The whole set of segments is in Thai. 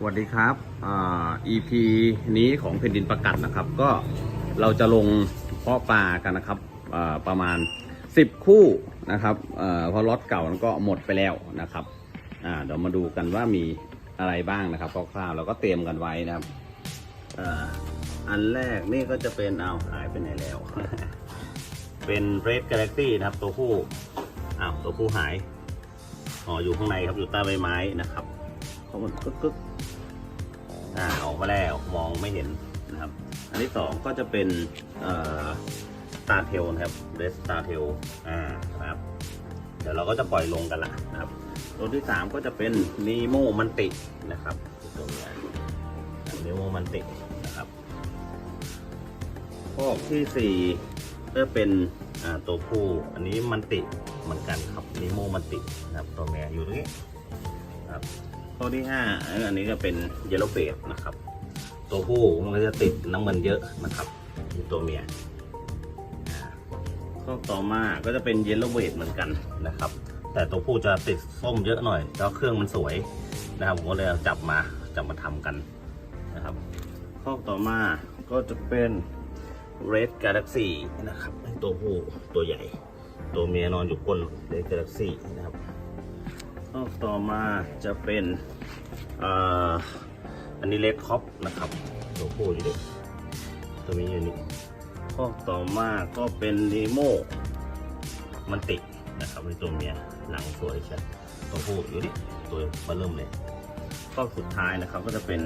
สวัสดีครับอ่า EP นี้ของแผ่นดินประกัดนะครับ ก็เราจะลงเพาะปลากันนะครับอ่าประมาณ 10 คู่นะครับเอ่อเพราะล็อตเก่านั้นก็หมดไปแล้วนะครับอ่าเดี๋ยวมาดูกันว่ามีอะไรบ้างนะครับคร่าวๆเราก็เตรียมกันไว้นะครับอ่าอันแรกนี่ก็จะเป็นเอาวหายไปไหนแล้ว เป็น Red Galaxy นะครับ ตัวผู้อ้าวตัวผู้หายอ๋ออยู่ข้างในครับอยู่ใต้ใบไม้นะครับเขามันกึกกึก ไม่เห็นนะครับ อันที่สองก็จะเป็นตาเทลนะครับเรสตาเทลอ่านะครับเดี๋ยวเราก็จะปล่อยลงกันละนะครับตัวที่สามก็จะเป็นนีโมมันตินะครับตัวนี้นีโมมันตินะครับพวกที่สี่ก็เป็นตัวผู้อันนี้มันติเหมือนกันครับนีโมมันตินะครับตัวเมียอยู่ตรงนี้ครับข้อที่ห้าอันนี้ก็เป็นเยลโลเบดนะครับ ตัวผู้มันก็จะติดน้ำมันเยอะนะครับมีตัวเมียข้อต่อมาก็จะเป็นเยลโลเบดเหมือนกันนะครับ แต่ตัวผู้จะติดส้มเยอะหน่อย แล้วเครื่องมันสวยนะครับผมก็เลยจับมาจับมาทำกันนะครับข้อต่อมาก็จะเป็น Red Galaxy นะครับตัวผู้ตัวใหญ่ ตัวเมียนอนอยู่ก้น Red Galaxy นะครับข้อต่อมาจะเป็นอ่า อันนี้เลดคอปนะครับตัวผู้อยู่ดิตัวนี้อยู่นี่ข้อต่อมาก็เป็นนีโมมันตินะครับเป็นตัวเมียหลังสวยใช่ตัวผู้อยู่ดิตัวมาเริ่มเลยข้อสุดท้ายนะครับก็จะเป็น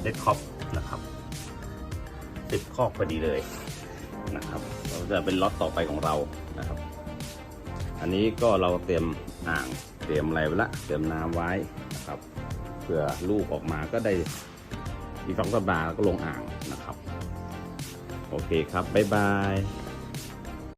เลดคอปนะครับสิบข้อพอดีเลยนะครับเราจะเป็นล็อตต่อไปของเรานะครับ อันนี้ก็เราเตรียมอ่างเตรียมอะไรไว้ละเตรียมน้ำไว้นะครับ เผื่อลูกออกมาก็ได้อีกสองสัปดาห์ก็ลงอ่างนะครับ โอเคครับ บ๊ายบาย